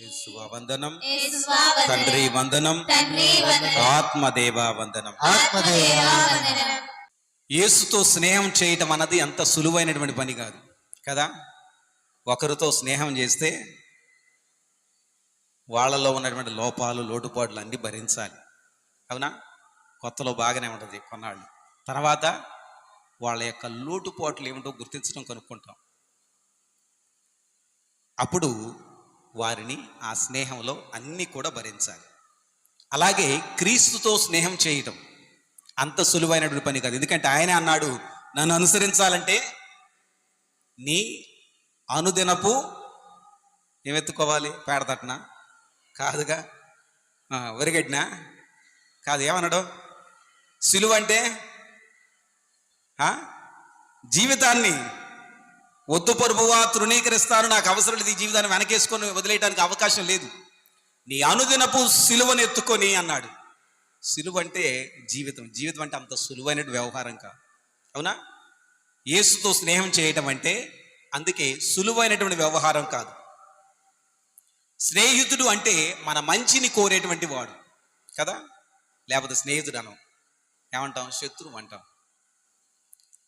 వందనం తండ్రి వందనం ఆత్మదేవా వందనం యేసుతో స్నేహం చేయటం అన్నది అంత సులువైనటువంటి పని కాదు కదా? ఒకరితో స్నేహం చేస్తే వాళ్ళలో ఉన్నటువంటి లోపాలు లోటుపాట్లు అన్నీ భరించాలి. అవునా? కొత్తలో బాగానే ఉంటుంది కొన్నాళ్ళు. తర్వాత వాళ్ళ యొక్క లోటుపాట్లు ఏమిటో గుర్తించడం కనుక్కుంటాం. అప్పుడు వారిని ఆ స్నేహంలో అన్నీ కూడా భరించాలి. అలాగే క్రీస్తుతో స్నేహం చేయటం అంత సులువైనటువంటి పని కాదు. ఎందుకంటే ఆయన అన్నాడు నన్ను అనుసరించాలంటే నీ అనుదినపు ఏమెత్తుకోవాలి పేడతట్నా కాదుగా. ఆ, కాదు ఏమన్నాడు? సులువు అంటే జీవితాన్ని ఒత్తు ప్రభువా తృణీకరిస్తాను నాకు అవసరం లేదు ఈ జీవితాన్ని వెనకేసుకొని వదిలేయడానికి అవకాశం లేదు. నీ అనుదినపు సిలువను ఎత్తుకొని అన్నాడు. సిలువ అంటే జీవితం. జీవితం అంటే అంత సులువైన వ్యవహారం కాదు. అవునా? యేసుతో స్నేహం చేయటం అంటే అందుకే సులువైనటువంటి వ్యవహారం కాదు. స్నేహితుడు అంటే మన మంచిని కోరేటువంటి వాడు కదా? లేకపోతే స్నేహితుడు అనం. ఏమంటాం? శత్రువు అంటాం.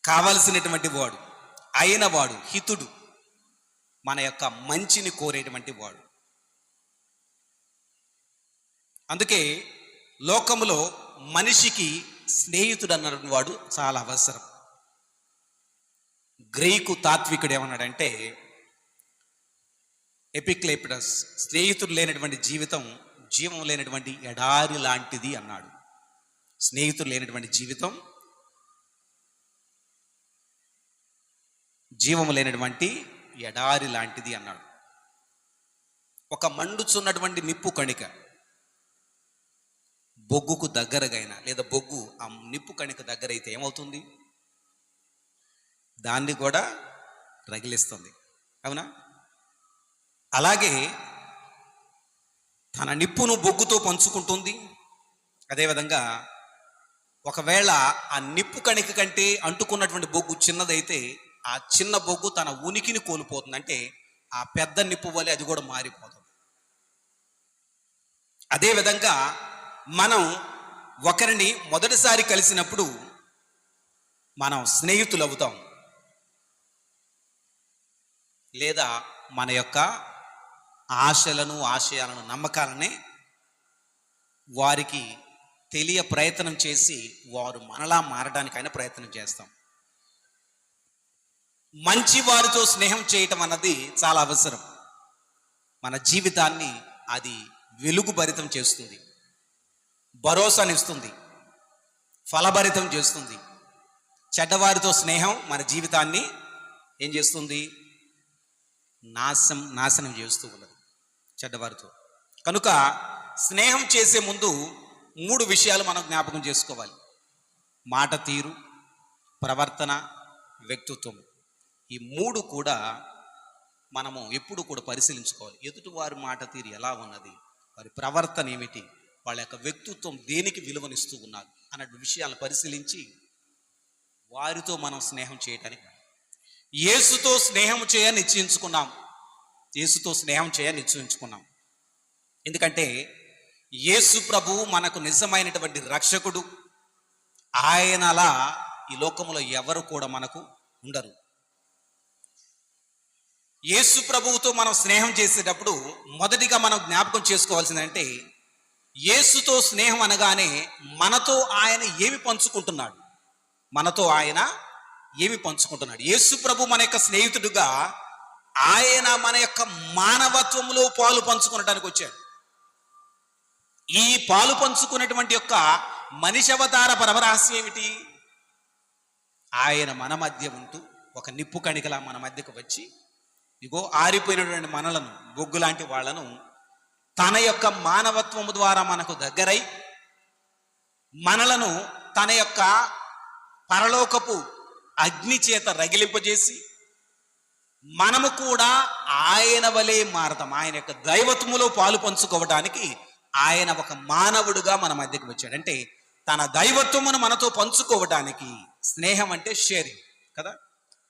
కావలసినటువంటి వాడు. అయిన వాడు హితుడు మన యొక్క మంచిని కోరేటువంటి వాడు. అందుకే లోకములో మనిషికి స్నేహితుడు అన్నటువంటి వాడు చాలా అవసరం. గ్రీకు తాత్వికుడు ఏమన్నాడంటే ఎపిక్లేపిడస్ స్నేహితుడు లేనటువంటి జీవితం జీవం లేనటువంటి ఎడారి లాంటిది అన్నాడు. స్నేహితుడు లేనటువంటి జీవితం జీవము లేనటువంటి ఎడారి లాంటిది అన్నాడు. ఒక మండుచున్నటువంటి నిప్పు కణిక బొగ్గుకు దగ్గరగైన లేదా బొగ్గు ఆ నిప్పు కణిక దగ్గర అయితే ఏమవుతుంది? దాన్ని కూడా రగిలిస్తుంది. అవునా? అలాగే తన నిప్పును బొగ్గుతో పంచుకుంటుంది. అదేవిధంగా ఒకవేళ ఆ నిప్పు కణిక కంటే అంటుకున్నటువంటి బొగ్గు చిన్నదైతే ఆ చిన్న బొగ్గు తన ఉనికిని కోల్పోతుంది. అంటే ఆ పెద్ద నిప్పు వలె అది కూడా మారిపోతుంది. అదేవిధంగా మనం ఒకరిని మొదటిసారి కలిసినప్పుడు మనం స్నేహితులు అవుతాం లేదా మన యొక్క ఆశలను ఆశయాలను నమ్మకాలని వారికి తెలియ ప్రయత్నం చేసి వారు మనలా మారడానికైనా ప్రయత్నం చేస్తాం. మంచి వారితో స్నేహం చేయటం అన్నది చాలా అవసరం. మన జీవితాన్ని అది వెలుగుభరితం చేస్తుంది. భరోసానిస్తుంది ఫలభరితం చేస్తుంది. చెడ్డవారితో స్నేహం మన జీవితాన్ని ఏం చేస్తుంది? నాశం నాశనం చేస్తూ ఉన్నది చెడ్డవారితో. కనుక స్నేహం చేసే ముందు మూడు విషయాలు మనం జ్ఞాపకం చేసుకోవాలి. మాట తీరు ప్రవర్తన వ్యక్తిత్వం. ఈ మూడు కూడా మనము ఎప్పుడు కూడా పరిశీలించుకోవాలి. ఎదుటి వారి మాట తీరు ఎలా ఉన్నది వారి ప్రవర్తన ఏమిటి వాళ్ళ యొక్క వ్యక్తిత్వం దేనికి విలువనిస్తూ ఉన్నారు అన్న విషయాలను పరిశీలించి వారితో మనం స్నేహం చేయటానికి యేసుతో స్నేహం చేయ నిశ్చయించుకున్నాం. యేసుతో స్నేహం చేయ నిశ్చయించుకున్నాం. ఎందుకంటే యేసు ప్రభు మనకు నిజమైనటువంటి రక్షకుడు. ఆయనలా ఈ లోకంలో ఎవరు కూడా మనకు ఉండరు. యేసు ప్రభువుతో మనం స్నేహం చేసేటప్పుడు మొదటిగా మనం జ్ఞాపకం చేసుకోవాల్సిందంటే యేసుతో స్నేహం అనగానే మనతో ఆయన ఏమి పంచుకుంటున్నాడు? మనతో ఆయన ఏమి పంచుకుంటున్నాడు? యేసు ప్రభు మన యొక్క స్నేహితుడుగా ఆయన మన యొక్క మానవత్వంలో పాలు పంచుకునడానికి వచ్చాడు. ఈ పాలు పంచుకున్నటువంటి యొక్క మనిషి అవతార పరమరహస్యం ఏమిటి? ఆయన మన మధ్య ఉంటూ ఒక నిప్పు కణికలా మన మధ్యకు వచ్చి ఇగో ఆరిపోయినటువంటి మనలను బొగ్గు లాంటి వాళ్ళను తన యొక్క మానవత్వము ద్వారా మనకు దగ్గరై మనలను తన యొక్క పరలోకపు అగ్ని చేత రగిలింపజేసి మనము కూడా ఆయన వలె మారతాం. ఆయన యొక్క దైవత్వములో పాలు పంచుకోవడానికి ఆయన ఒక మానవుడుగా మన మధ్యకి వచ్చాడు. అంటే తన దైవత్వమును మనతో పంచుకోవడానికి స్నేహం అంటే షేరింగ్ కదా?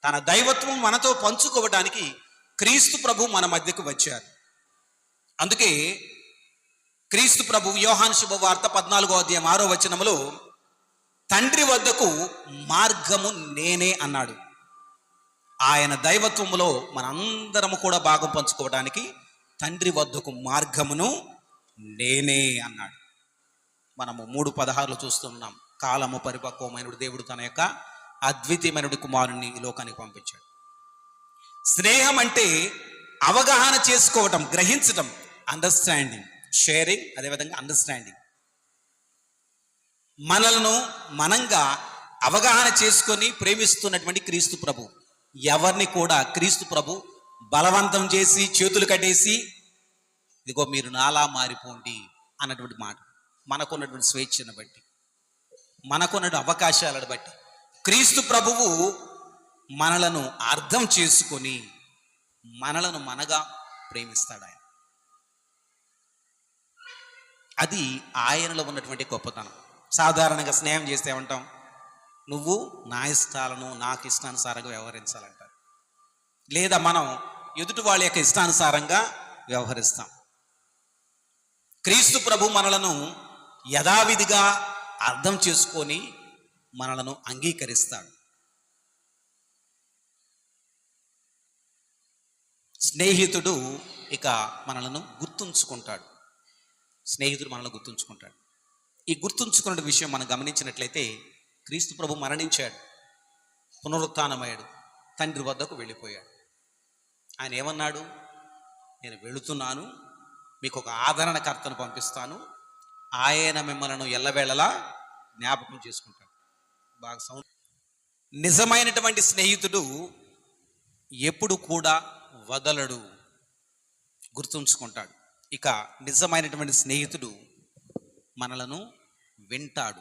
తన దైవత్వం మనతో పంచుకోవడానికి క్రీస్తు ప్రభు మన మధ్యకు వచ్చారు. అందుకే క్రీస్తు ప్రభు యోహాన్ శుభవార్త పద్నాలుగో అధ్యాయం ఆరో వచనములో తండ్రి వద్దకు మార్గము నేనే అన్నాడు. ఆయన దైవత్వములో మనందరము కూడా భాగం పంచుకోవడానికి తండ్రి వద్దకు మార్గమును నేనే అన్నాడు. మనము మూడు పదహారులు చూస్తున్నాం. కాలము పరిపక్వమైన దేవుడు తన యొక్క అద్వితీయమైన కుమారుణ్ణి ఈ లోకానికి పంపించాడు. స్నేహం అంటే అవగాహన చేసుకోవటం గ్రహించటం అండర్స్టాండింగ్ షేరింగ్ అదేవిధంగా అండర్స్టాండింగ్ మనలను మనంగా అవగాహన చేసుకొని ప్రేమిస్తున్నటువంటి క్రీస్తు ప్రభు. ఎవరిని కూడా క్రీస్తు ప్రభు బలవంతం చేసి చేతులు కట్టేసి ఇదిగో మీరు నాలా మారిపోండి అన్నటువంటి మాట. మనకున్నటువంటి స్వేచ్ఛను బట్టి మనకున్నటువంటి అవకాశాలను బట్టి. క్రీస్తు ప్రభువు మనలను అర్థం చేసుకొని మనలను మనగా ప్రేమిస్తాడు ఆయన అది ఆయనలో ఉన్నటువంటి గొప్పతనం. సాధారణంగా స్నేహం చేస్తే ఉంటాం నువ్వు నా ఇష్టాలను నాకు ఇష్టానుసారంగా వ్యవహరించాలంటారు. లేదా మనం ఎదుటి వాళ్ళ యొక్క ఇష్టానుసారంగా వ్యవహరిస్తాం. క్రీస్తు ప్రభు మనలను యథావిధిగా అర్థం చేసుకొని మనలను అంగీకరిస్తాడు. స్నేహితుడు ఇక మనలను గుర్తుంచుకుంటాడు. స్నేహితుడు మనల్ని గుర్తుంచుకుంటాడు. ఈ గుర్తుంచుకున్న విషయం మనం గమనించినట్లయితే క్రీస్తు ప్రభు మరణించాడు. పునరుత్నమయ్యాడు. తండ్రి వద్దకు వెళ్ళిపోయాడు. ఆయన ఏమన్నాడు? నేను వెళుతున్నాను. మీకు ఒక ఆదరణకర్తను పంపిస్తాను. ఆయన మిమ్మల్ని ఎల్లవేళలా జ్ఞాపకం చేసుకుంటాడు. బాగా సౌండ్. నిజమైనటువంటి స్నేహితుడు ఎప్పుడు కూడా వదలడు. గుర్తుంచుకుంటాడు. ఇక నిజమైనటువంటి స్నేహితుడు మనలను వింటాడు.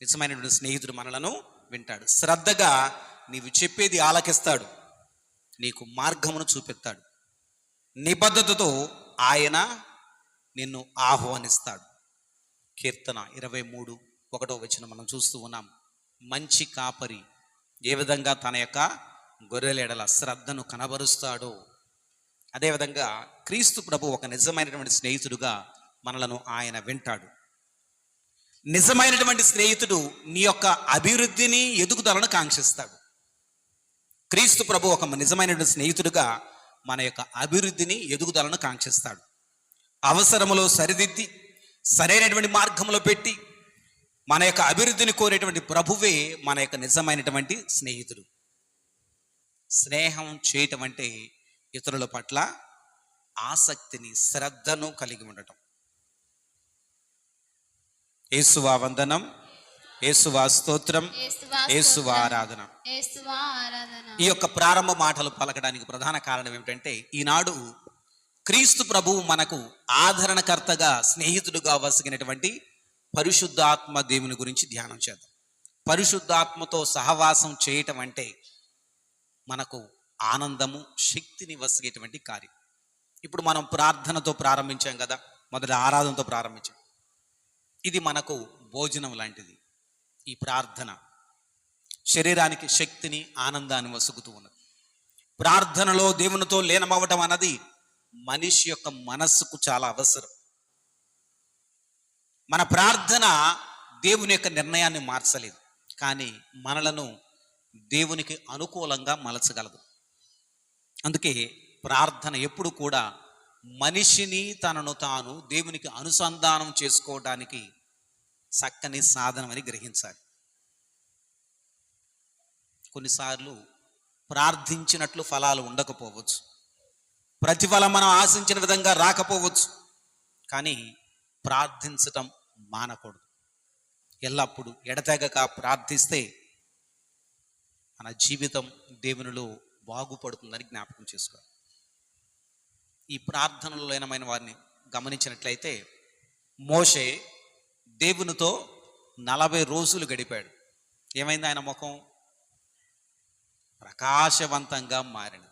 నిజమైనటువంటి స్నేహితుడు మనలను వింటాడు. శ్రద్ధగా నీవు చెప్పేది ఆలకిస్తాడు. నీకు మార్గమును చూపిస్తాడు నిబద్ధతతో ఆయన నిన్ను ఆహ్వానిస్తాడు. కీర్తన ఇరవై మూడు ఒకటో వచ్చిన మనం చూస్తూ ఉన్నాం. మంచి కాపరి ఏ విధంగా తన యొక్క గొర్రెలెడల శ్రద్ధను కనబరుస్తాడో. అదేవిధంగా క్రీస్తు ప్రభు ఒక నిజమైనటువంటి స్నేహితుడుగా మనలను ఆయన వింటాడు. నిజమైనటువంటి స్నేహితుడు నీ యొక్క అభివృద్ధిని ఎదుగుదలను కాంక్షిస్తాడు. క్రీస్తు ప్రభు ఒక నిజమైనటువంటి స్నేహితుడుగా మన యొక్క అభివృద్ధిని ఎదుగుదలను కాంక్షిస్తాడు. అవసరములో సరిదిద్ది సరైనటువంటి మార్గంలో పెట్టి మన యొక్క అభివృద్ధిని కోరేటువంటి ప్రభువే మన యొక్క నిజమైనటువంటి స్నేహితుడు. స్నేహం చేయటం అంటే ఇతరుల పట్ల ఆసక్తిని శ్రద్ధను కలిగి ఉండటం. యేసువా వందనం యేసువా స్తోత్రం యేసువా ఆరాధన. ఈ యొక్క ప్రారంభ మాటలు పలకడానికి ప్రధాన కారణం ఏమిటంటే ఈనాడు క్రీస్తు ప్రభువు మనకు ఆదరణకర్తగా స్నేహితుడుగా వసిగినటువంటి పరిశుద్ధాత్మ దేవుని గురించి ధ్యానం చేద్దాం. పరిశుద్ధాత్మతో సహవాసం చేయటం అంటే మనకు ఆనందము శక్తిని వసిగేటువంటి కార్యం. ఇప్పుడు మనం ప్రార్థనతో ప్రారంభించాం కదా మొదట ఆరాధనతో ప్రారంభించాం. ఇది మనకు భోజనం లాంటిది ఈ ప్రార్థన. శరీరానికి శక్తిని ఆనందాన్ని వసుగుతూ ఉన్నది. ప్రార్థనలో దేవునితో లీనమవ్వటం అన్నది మనిషి యొక్క మనస్సుకు చాలా అవసరం. మన ప్రార్థన దేవుని యొక్క నిర్ణయాన్ని మార్చలేదు. కానీ మనలను దేవునికి అనుకూలంగా మలచగలదు. అందుకే ప్రార్థన ఎప్పుడు కూడా మనిషిని తనను తాను దేవునికి అనుసంధానం చేసుకోవడానికి చక్కని సాధనమని గ్రహించాలి. కొన్నిసార్లు ప్రార్థించినట్లు ఫలాలు ఉండకపోవచ్చు. ప్రతిఫలం మనం ఆశించిన విధంగా రాకపోవచ్చు. కానీ ప్రార్థించటం మానకూడదు. ఎల్లప్పుడూ ఎడతెగక ప్రార్థిస్తే మన జీవితం దేవునిలో బాగుపడుతుందని జ్ఞాపకం చేసుకోవాలి ఈ ప్రార్థనలో లీనమైన వారిని గమనించినట్లయితే మోషే దేవునితో నలభై రోజులు గడిపాడు. ఏమైంది ఆయన ముఖం? ప్రకాశవంతంగా మారింది.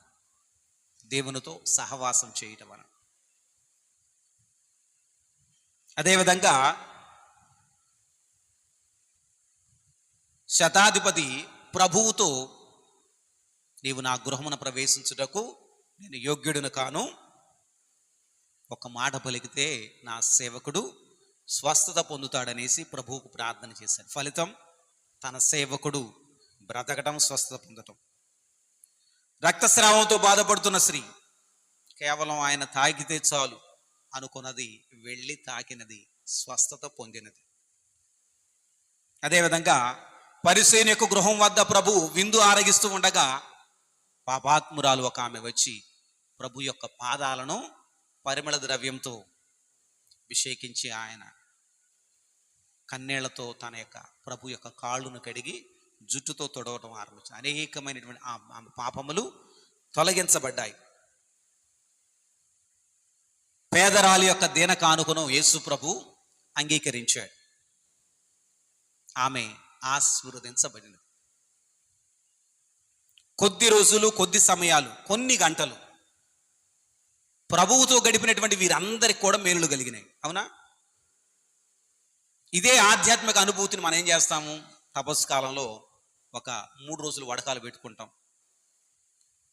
దేవునితో సహవాసం చేయటం వలన. అదేవిధంగా శతాధిపతి ప్రభువుతో నీవు నా గృహమున ప్రవేశించుటకు నేను యోగ్యుడును కాను. ఒక మాట పలికితే నా సేవకుడు స్వస్థత పొందుతాడనేసి ప్రభువుకు ప్రార్థన చేశాడు. ఫలితం తన సేవకుడు బ్రతకటం స్వస్థత పొందటం. రక్తస్రావంతో బాధపడుతున్న స్త్రీ కేవలం ఆయన తాకితే చాలు అనుకున్నది వెళ్ళి తాకినది స్వస్థత పొందినది. అదేవిధంగా పరిసేన యొక్క గృహం వద్ద ప్రభు విందు ఆరగిస్తూ ఉండగా పాపాత్మురాలు ఒక ఆమె వచ్చి ప్రభు యొక్క పాదాలను పరిమళ ద్రవ్యంతో అభిషేకించి ఆయన కన్నీళ్ళతో తన యొక్క ప్రభు యొక్క కాళ్ళును కడిగి జుట్టుతో తొడవటం ఆరంభించింది అనేకమైనటువంటి ఆమె పాపములు తొలగించబడ్డాయి. పేదరాలి యొక్క దీన కానుకను యేసు ప్రభు అంగీకరించాడు. ఆమె ఆశీర్వదించబడినది. కొద్ది రోజులు కొద్ది సమయాలు కొన్ని గంటలు ప్రభువుతో గడిపినటువంటి వీరందరికి కూడా మేలులు కలిగినాయి. అవునా? ఇదే ఆధ్యాత్మిక అనుభూతిని మనం ఏం చేస్తాము? తపస్సు కాలంలో ఒక మూడు రోజులు వడకాలు పెట్టుకుంటాం.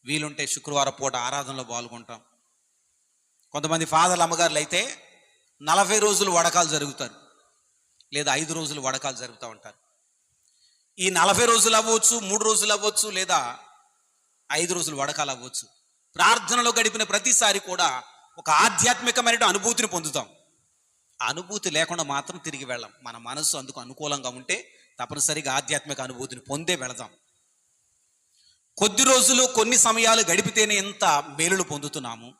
వీలుంటే శుక్రవారం పూట ఆరాధనలో పాల్గొంటాం. కొంతమంది ఫాదర్లు అమ్మగారులు అయితే నలభై రోజులు వడకాలు జరుగుతారు. లేదా ఐదు రోజులు వడకాలు జరుగుతూ ఉంటారు. ఈ నలభై రోజులు అవ్వచ్చు మూడు రోజులు అవ్వచ్చు లేదా ఐదు రోజులు వడకాలు అవ్వచ్చు. ప్రార్థనలో గడిపిన ప్రతిసారి కూడా ఒక ఆధ్యాత్మికమైన అనుభూతిని పొందుతాం. అనుభూతి లేకుండా మాత్రం తిరిగి వెళ్ళాం. మన మనసు అందుకు అనుకూలంగా ఉంటే తప్పనిసరిగా ఆధ్యాత్మిక అనుభూతిని పొందే వెళదాం. కొద్ది రోజులు కొన్ని సమయాలు గడిపితేనే ఎంత మేలులు పొందుతున్నాము.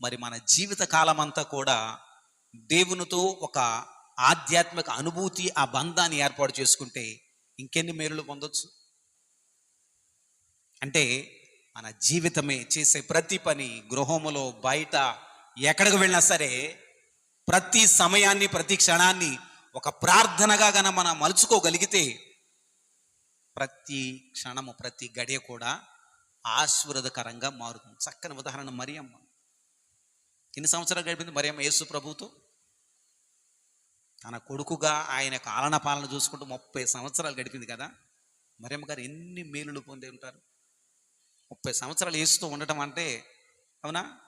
మరి మన జీవిత కాలం అంతా కూడా దేవునితో ఒక ఆధ్యాత్మిక అనుభూతి ఆ బంధాన్ని ఏర్పాటు చేసుకుంటే ఇంకెన్ని మేలులు పొందొచ్చు? అంటే మన జీవితమే చేసే ప్రతి పని గృహములో బయట ఎక్కడికి వెళ్ళినా సరే ప్రతి సమయాన్ని ప్రతి క్షణాన్ని ఒక ప్రార్థనగా గన మనం మలుచుకోగలిగితే ప్రతి క్షణము ప్రతి గడియ కూడా ఆశీర్వదకరంగా మారుతుంది. చక్కని ఉదాహరణ మరియమ్మ. ఎన్ని సంవత్సరాలు గడిపింది మరియమ్మ? యేసు ప్రభుతో తన కొడుకుగా ఆయన కాలన ఆలన పాలన చూసుకుంటూ ముప్పై సంవత్సరాలు గడిపింది కదా. మరియమ్మ గారు ఎన్ని మేలులు పొంది ఉంటారు? ముప్పై సంవత్సరాలు వేస్తూ ఉండటం అంటే అవునా?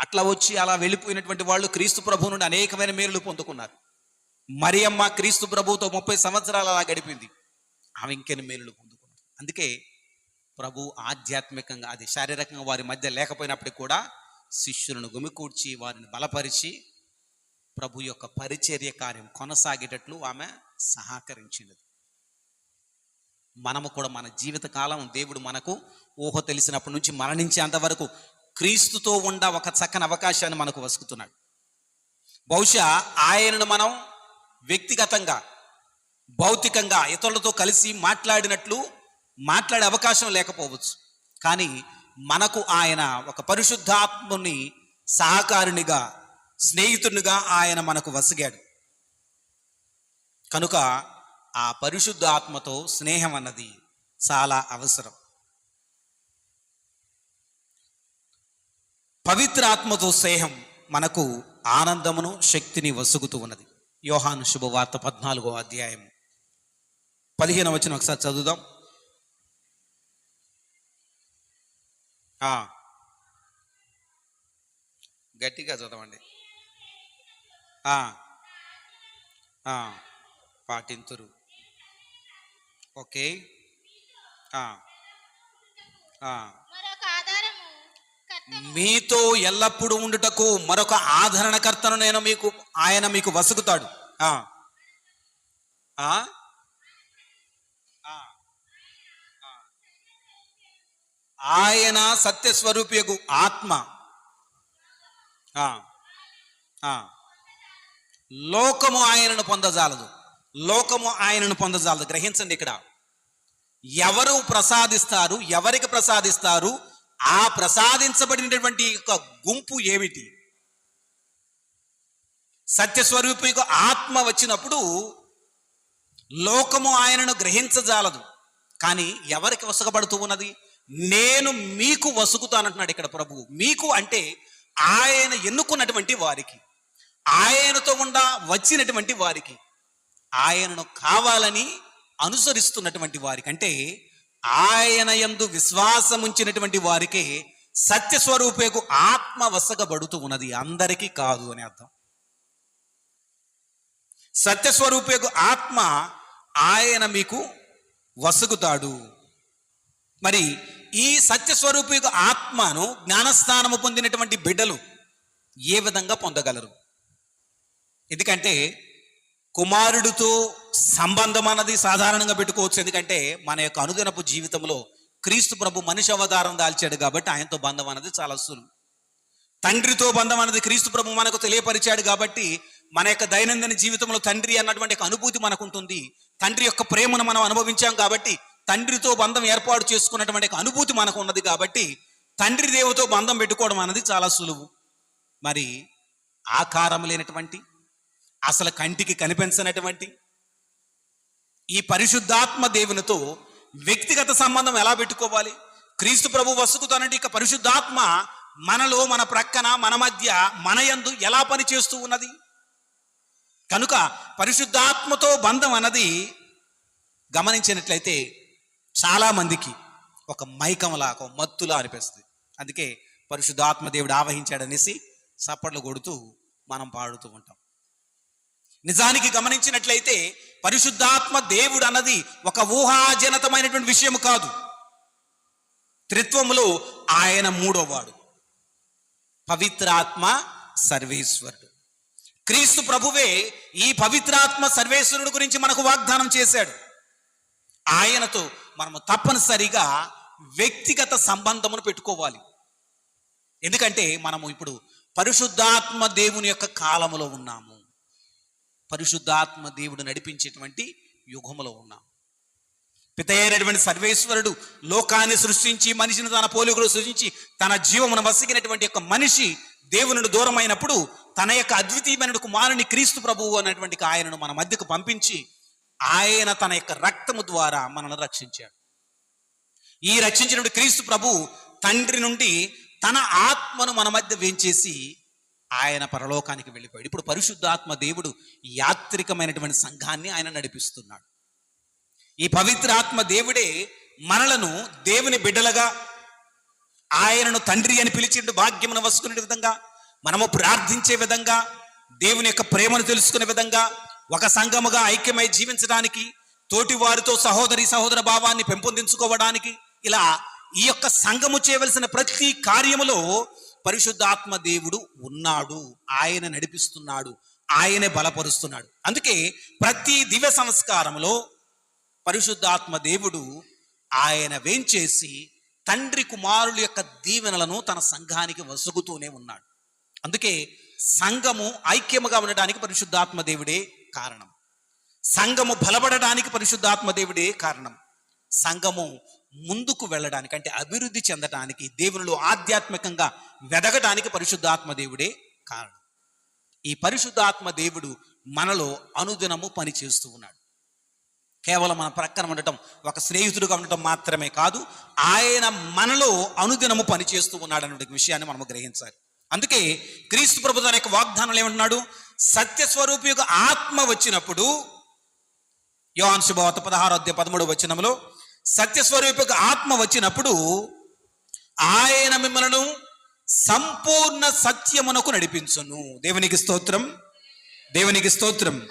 అట్లా వచ్చి అలా వెళ్ళిపోయినటువంటి వాళ్ళు క్రీస్తు ప్రభు నుండి అనేకమైన మేలులు పొందుకున్నారు. మరియమ్మ క్రీస్తు ప్రభువుతో ముప్పై సంవత్సరాలు అలా గడిపింది. ఆమె ఇంకెన్ని మేలులు పొందుకున్నారు? అందుకే ప్రభు ఆధ్యాత్మికంగా అది శారీరకంగా వారి మధ్య లేకపోయినప్పటికీ కూడా శిష్యులను గుమికూర్చి వారిని బలపరిచి ప్రభు యొక్క పరిచర్య కార్యం కొనసాగేటట్లు ఆమె సహకరించినది మనము కూడా మన జీవిత కాలం దేవుడు మనకు ఊహ తెలిసినప్పటి నుంచి మరణించేంత వరకు క్రీస్తుతో ఉండ ఒక చక్కని అవకాశాన్ని మనకు వసుకుతున్నాడు. బహుశా ఆయనను మనం వ్యక్తిగతంగా భౌతికంగా ఇతరులతో కలిసి మాట్లాడినట్లు మాట్లాడే అవకాశం లేకపోవచ్చు. కానీ మనకు ఆయన ఒక పరిశుద్ధాత్ముని సహకారునిగా స్నేహితునిగా ఆయన మనకు వసిగాడు. కనుక ఆ పరిశుద్ధాత్మతో స్నేహం అన్నది చాలా అవసరం. పవిత్ర ఆత్మతో స్నేహం మనకు ఆనందమును శక్తిని వసుగుతూ ఉన్నది. యోహాను శుభవార్త పద్నాలుగో అధ్యాయం. పదిహేను వచ్చిన ఒకసారి చదువుదాం. ఆ. గట్టిగా చదవండి. పాటింతురు. ఓకే. మీతో ఎల్లప్పుడూ ఉండుటకు మరొక ఆదరణకర్తను నేను మీకు ఆయన మీకు వసుకుతాడు. ఆయన సత్యస్వరూపియకు ఆత్మ. ఆ. లోకము ఆయనను పొందజాలదు. లోకము ఆయనను పొందజాలదు. గ్రహించండి ఇక్కడ. ఎవరు ప్రసాదిస్తారు ఎవరికి ప్రసాదిస్తారు ఆ ప్రసాదించబడినటువంటి యొక్క గుంపు ఏమిటి? సత్యస్వరూపికు ఆత్మ వచ్చినప్పుడు లోకము ఆయనను గ్రహించజాలదు. కానీ ఎవరికి వసగబడుతూ ఉన్నది? నేను మీకు వసుకుతానంటున్నాడు ఇక్కడ ప్రభువు మీకు అంటే ఆయన ఎన్నుకున్నటువంటి వారికి. ఆయనతో గుండా వచ్చినటువంటి వారికి ఆయనను కావాలని అనుసరిస్తున్నటువంటి వారికి అంటే ఆయన యందు విశ్వాసం ఉంచినటువంటి వారికి సత్యస్వరూపేకు ఆత్మ వసగబడుతూ ఉన్నది. అందరికీ కాదు అని అర్థం. సత్యస్వరూపేకు ఆత్మ ఆయన మీకు వసుగుతాడు. మరి ఈ సత్యస్వరూపేకు ఆత్మను జ్ఞానస్థానము పొందినటువంటి బిడ్డలు ఏ విధంగా పొందగలరు? ఎందుకంటే కుమారుడితో సంబంధం అన్నది సాధారణంగా పెట్టుకోవచ్చు. ఎందుకంటే మన యొక్క అనుదినపు జీవితంలో క్రీస్తు ప్రభు మనిషి అవతారం దాల్చాడు కాబట్టి ఆయనతో బంధం అన్నది చాలా సులువు. తండ్రితో బంధం అన్నది క్రీస్తు ప్రభు మనకు తెలియపరిచాడు కాబట్టి మన యొక్క దైనందిన జీవితంలో తండ్రి అన్నటువంటి అనుభూతి మనకు ఉంటుంది తండ్రి యొక్క ప్రేమను మనం అనుభవించాం కాబట్టి తండ్రితో బంధం ఏర్పాటు చేసుకున్నటువంటి అనుభూతి మనకు ఉన్నది కాబట్టి తండ్రి దేవుతో బంధం పెట్టుకోవడం అన్నది చాలా సులువు. మరి ఆకారం లేనటువంటి అసలు కంటికి కనిపించనటువంటి ఈ పరిశుద్ధాత్మ దేవునితో వ్యక్తిగత సంబంధం ఎలా పెట్టుకోవాలి? క్రీస్తు ప్రభు వసుకుతానంటే ఇక పరిశుద్ధాత్మ మనలో మన ప్రక్కన మన మధ్య మన యందు ఎలా పనిచేస్తూ ఉన్నది? కనుక పరిశుద్ధాత్మతో బంధం అన్నది గమనించినట్లయితే చాలా మందికి ఒక మైకంలా ఒక మత్తులా అనిపిస్తుంది. అందుకే పరిశుద్ధాత్మ దేవుడు ఆవహించాడనేసి చప్పట్లు కొడుతూ మనం పాడుతూ ఉంటాం. నిజానికి గమనించినట్లయితే పరిశుద్ధాత్మ దేవుడు అన్నది ఒక ఊహాజనితమైనటువంటి విషయం కాదు. త్రిత్వములో ఆయన మూడోవాడు. పవిత్రాత్మ సర్వేశ్వరుడు. క్రీస్తు ప్రభువే ఈ పవిత్రాత్మ సర్వేశ్వరుడు గురించి మనకు వాగ్దానం చేశాడు. ఆయనతో మనము తప్పనిసరిగా వ్యక్తిగత సంబంధమును పెట్టుకోవాలి. ఎందుకంటే మనము ఇప్పుడు పరిశుద్ధాత్మ దేవుని యొక్క కాలములో ఉన్నాము. పరిశుద్ధాత్మ దేవుడు నడిపించేటువంటి యుగములో ఉన్నాం. పితైనటువంటి సర్వేశ్వరుడు లోకాన్ని సృష్టించి మనిషిని తన పోలికలు సృష్టించి తన జీవమును వసిగినటువంటి యొక్క మనిషి దేవునుడు దూరమైనప్పుడు తన యొక్క అద్వితీయమైన కుమారుని క్రీస్తు ప్రభువు అనేటువంటి ఆయనను మన మధ్యకు పంపించి ఆయన తన యొక్క రక్తము ద్వారా మనల్ని రక్షించాడు. ఈ రక్షించినటువంటి క్రీస్తు ప్రభు తండ్రి నుండి తన ఆత్మను మన మధ్య వేంచేసి ఆయన పరలోకానికి వెళ్ళిపోయాడు. ఇప్పుడు పరిశుద్ధాత్మ దేవుడు యాత్రికమైనటువంటి సంఘాన్ని ఆయన నడిపిస్తున్నాడు. ఈ పవిత్ర ఆత్మ దేవుడే మనలను దేవుని బిడ్డలుగా ఆయనను తండ్రి అని పిలిచిండు భాగ్యమును వసుకునే విధంగా మనము ప్రార్థించే విధంగా దేవుని యొక్క ప్రేమను తెలుసుకునే విధంగా ఒక సంఘముగా ఐక్యమై జీవించడానికి తోటి వారితో సహోదరి సహోదర భావాన్ని పెంపొందించుకోవడానికి ఇలా ఈ యొక్క సంఘము చేయవలసిన ప్రతి కార్యములో పరిశుద్ధాత్మ దేవుడు ఉన్నాడు. ఆయన నడిపిస్తున్నాడు. ఆయనే బలపరుస్తున్నాడు. అందుకే ప్రతి దివ్య సంస్కారంలో పరిశుద్ధాత్మ దేవుడు ఆయన వేంచేసి తండ్రి కుమారుల యొక్క దీవెనలను తన సంఘానికి వసుగుతూనే ఉన్నాడు. అందుకే సంఘము ఐక్యముగా ఉండడానికి పరిశుద్ధాత్మ దేవుడే కారణం. సంఘము బలపడడానికి పరిశుద్ధాత్మ దేవుడే కారణం. సంఘము ముందుకు వెళ్ళడానికి అంటే అభివృద్ధి చెందడానికి దేవునిలో ఆధ్యాత్మికంగా వెదగడానికి పరిశుద్ధాత్మ దేవుడే కారణం. ఈ పరిశుద్ధాత్మ దేవుడు మనలో అనుదినము పని చేస్తూ ఉన్నాడు. కేవలం మన ప్రక్కన ఉండటం ఒక స్నేహితుడుగా ఉండటం మాత్రమే కాదు ఆయన మనలో అనుదినము పనిచేస్తూ ఉన్నాడు అనే విషయాన్ని మనము గ్రహించాలి. అందుకే క్రీస్తు ప్రభు తన యొక్క వాగ్దానం ఏమంటున్నాడు? సత్యస్వరూపి యొక్క ఆత్మ వచ్చినప్పుడు యోహాన్ శుభవార్త పదహారు అధ్యాయ పదమూడు వచ్చినములో సత్యస్వరూపి యొక్క ఆత్మ వచ్చినప్పుడు ఆయన మిమ్మలను సంపూర్ణ సత్యమునకు నడిపించును. దేవునికి స్తోత్రం. దేవునికి స్తోత్రం.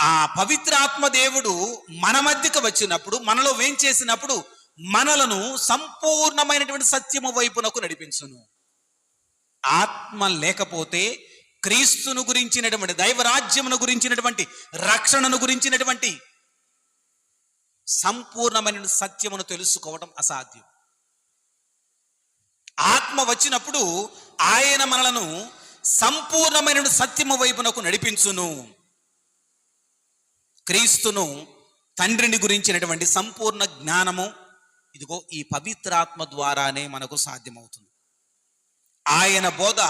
ఆ పవిత్రాత్మ దేవుడు మన మధ్యకు వచ్చినప్పుడు మనలో వేం చేసినప్పుడు మనలను సంపూర్ణమైనటువంటి సత్యము వైపునకు నడిపించును. ఆత్మ లేకపోతే క్రీస్తును గురించినటువంటి దైవరాజ్యమును గురించినటువంటి రక్షణను గురించినటువంటి సంపూర్ణమైన సత్యమును తెలుసుకోవడం అసాధ్యం. ఆత్మ వచ్చినప్పుడు ఆయన మనలను సంపూర్ణమైన సత్యము వైపునకు నడిపించును. క్రీస్తును తండ్రిని గురించినటువంటి సంపూర్ణ జ్ఞానము ఇదిగో ఈ పవిత్రాత్మ ద్వారానే మనకు సాధ్యమవుతుంది. ఆయన బోధ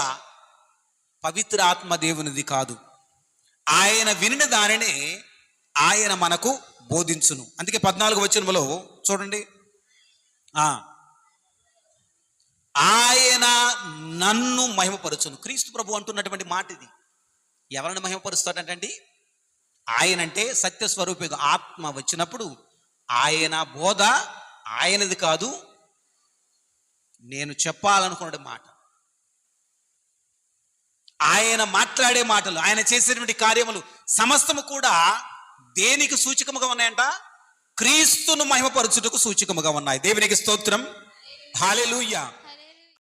పవిత్రాత్మ దేవునిది కాదు. ఆయన వినిన దానినే ఆయన మనకు బోధించును. అందుకే పద్నాలుగు వచనములో చూడండి. ఆయన నన్ను మహిమపరచును. క్రీస్తు ప్రభు అంటున్నటువంటి మాట ఇది ఎవరిని మహిమపరుస్తాడంటండి? ఆయన అంటే సత్యస్వరూపి ఆత్మ వచ్చినప్పుడు ఆయన బోధ ఆయనది కాదు. నేను చెప్పాలనుకున్న మాట. ఆయన మాట్లాడే మాటలు ఆయన చేసినటువంటి కార్యములు సమస్తము కూడా దేనికి సూచకముగా ఉన్నాయంట? క్రీస్తును మహిమపరచుటకు సూచకముగా ఉన్నాయి. దేవునికి స్తోత్రం. హాలెలుయ్యా